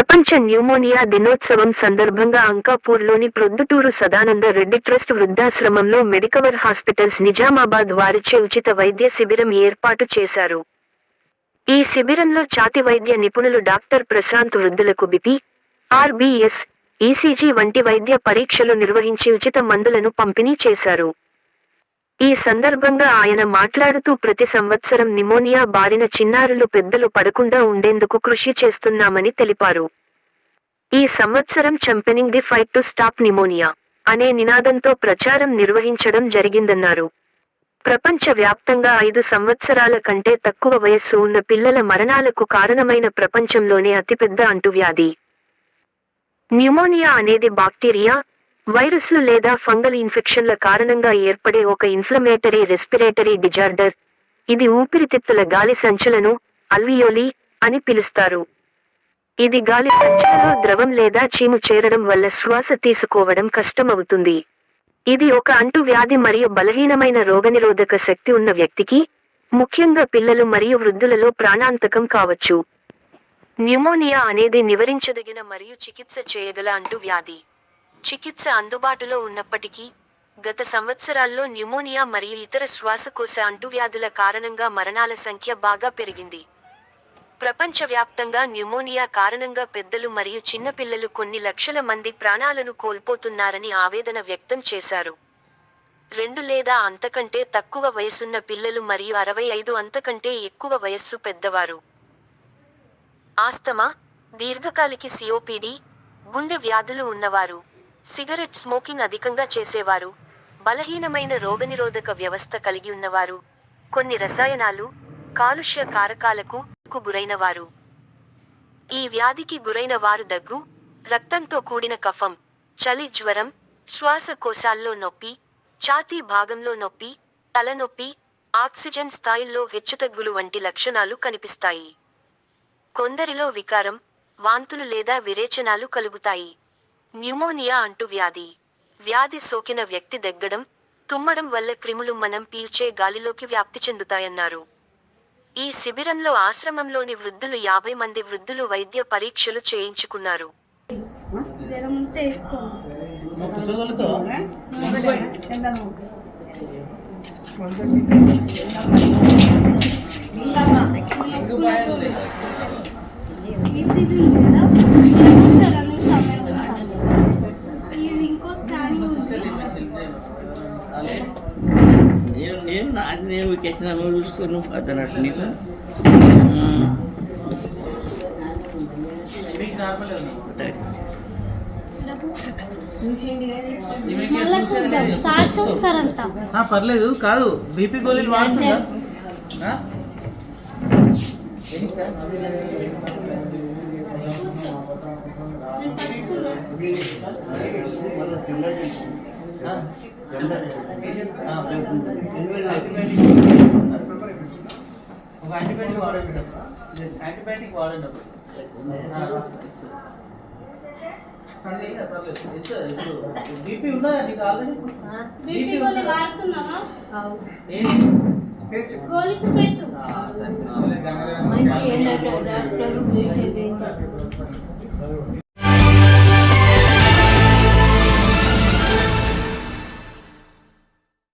ప్రపంచ న్యూమోనియా దినోత్సవం సందర్భంగా అంకాపూర్లోని ప్రొద్దుటూరు సదానంద రెడ్డి ట్రస్ట్ వృద్ధాశ్రమంలో మెడికవర్ హాస్పిటల్స్ నిజామాబాద్ వారిచే ఉచిత వైద్య శిబిరం ఏర్పాటు చేశారు. ఈ శిబిరంలో ఛాతి వైద్య నిపుణులు డాక్టర్ ప్రశాంత్ వృద్ధులకు బిపి ఆర్బీఎస్ ఈసీజీ వంటి వైద్య పరీక్షలు నిర్వహించి ఉచిత మందులను పంపిణీ చేశారు. ఈ సందర్భంగా ఆయన మాట్లాడుతూ ప్రతి సంవత్సరం నిమోనియా బారిన చిన్నారులు పెద్దలు పడకుండా ఉండేందుకు కృషి చేస్తున్నామని తెలిపారు. ఈ సంవత్సరం campaigning the fight to stop pneumonia అనే నినాదంతో ప్రచారం నిర్వహించడం జరిగిందన్నారు. ప్రపంచ వ్యాప్తంగా ఐదు సంవత్సరాల కంటే తక్కువ వయస్సు ఉన్న పిల్లల మరణాలకు కారణమైన ప్రపంచంలోనే అతిపెద్ద అంటువ్యాధి. న్యూమోనియా అనేది బాక్టీరియా వైరస్లు లేదా ఫంగల్ ఇన్ఫెక్షన్ల కారణంగా ఏర్పడే ఒక ఇన్ఫ్లమేటరీ రెస్పిరేటరీ డిజార్డర్. ఇది ఊపిరితిత్తుల గాలి సంచులను అల్వియోలి అని పిలుస్తారు. ఇది గాలి సంచులలో ద్రవం లేదా చీము చేరడం వల్ల శ్వాస తీసుకోవడం కష్టమవుతుంది. ఇది ఒక అంటువ్యాధి మరియు బలహీనమైన రోగనిరోధక శక్తి ఉన్న వ్యక్తికి ముఖ్యంగా పిల్లలు మరియు వృద్ధులలో ప్రాణాంతకం కావచ్చు. న్యూమోనియా అనేది నివారించదగిన మరియు చికిత్స చేయగల అంటువ్యాధి. చికిత్స అందుబాటులో ఉన్నప్పటికీ గత సంవత్సరాల్లో న్యూమోనియా మరియు ఇతర శ్వాసకోశ అంటువ్యాధుల కారణంగా మరణాల సంఖ్య బాగా పెరిగింది. ప్రపంచవ్యాప్తంగా న్యూమోనియా కారణంగా పెద్దలు మరియు చిన్నపిల్లలు కొన్ని లక్షల మంది ప్రాణాలను కోల్పోతున్నారని ఆవేదన వ్యక్తం చేశారు. రెండు లేదా అంతకంటే తక్కువ వయసున్న పిల్లలు మరియు అరవై ఐదు అంతకంటే ఎక్కువ వయస్సు పెద్దవారు. ఆస్తమా దీర్ఘకాలిక సిఓపిడి గుండె వ్యాధులు ఉన్నవారు. సిగరెట్ స్మోకింగ్ అధికంగా చేసేవారు బలహీనమైన రోగనిరోధక వ్యవస్థ కలిగి ఉన్నవారు కొన్ని రసాయనాలు కాలుష్య కారకాలకు గురైనవారు. ఈ వ్యాధికి గురైన వారు దగ్గు రక్తంతో కూడిన కఫం చలి జ్వరం శ్వాసకోశాల్లో నొప్పి ఛాతీ భాగంలో నొప్పి తలనొప్పి ఆక్సిజన్ స్థాయిల్లో హెచ్చుతగ్గులు వంటి లక్షణాలు కనిపిస్తాయి. కొందరిలో వికారం వాంతులు లేదా విరేచనాలు కలుగుతాయి. న్యూమోనియా అంటు వ్యాధి. వ్యాధి సోకిన వ్యక్తి దగ్గడం తుమ్మడం వల్ల క్రిములు మనం పీల్చే గాలిలోకి వ్యాప్తి చెందుతాయన్నారు. ఈ శిబిరంలో ఆశ్రమంలోని వృద్ధులు యాభై మంది వృద్ధులు వైద్య పరీక్షలు చేయించుకున్నారు. జ్వరం ఉంటే నేను నేను నాది నేను ఎక్కిన నువ్వు చూసుకోను అతనట్టు నీకు పర్లేదు కాదు. బీపీ గోళీలు వాడుతుందా? నేను ఒక యాంటీబయాటిక్ వాడండి యాంటీబయాటిక్ వాడండి బీపీ ఉన్నదా నీకు ఆల్రెడీ బీపీ గోళీ వాడుతున్నావా? ఏంటి గోళీ సరే. మంచి ఏంటంటే డాక్టర్